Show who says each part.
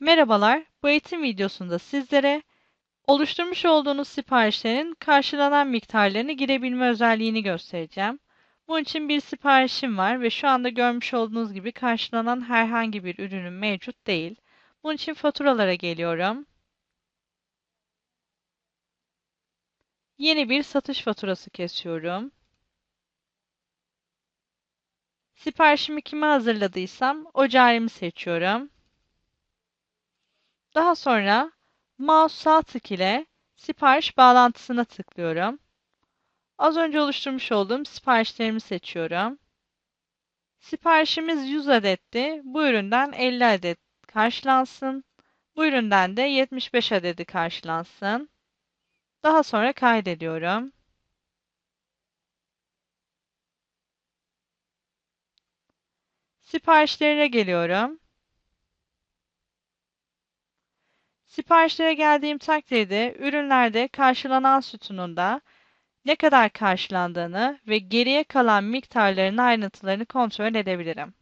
Speaker 1: Merhabalar, bu eğitim videosunda sizlere oluşturmuş olduğunuz siparişlerin karşılanan miktarlarını girebilme özelliğini göstereceğim. Bunun için bir siparişim var ve şu anda görmüş olduğunuz gibi karşılanan herhangi bir ürünüm mevcut değil. Bunun için faturalara geliyorum. Yeni bir satış faturası kesiyorum. Siparişimi kime hazırladıysam o carimi seçiyorum. Daha sonra mouse sağ tık ile sipariş bağlantısına tıklıyorum. Az önce oluşturmuş olduğum siparişlerimi seçiyorum. Siparişimiz 100 adetti. Bu üründen 50 adet karşılansın. Bu üründen de 75 adedi karşılansın. Daha sonra kaydediyorum. Siparişlerine geliyorum. Siparişlere geldiğim takdirde ürünlerde karşılanan sütununda ne kadar karşılandığını ve geriye kalan miktarların ayrıntılarını kontrol edebilirim.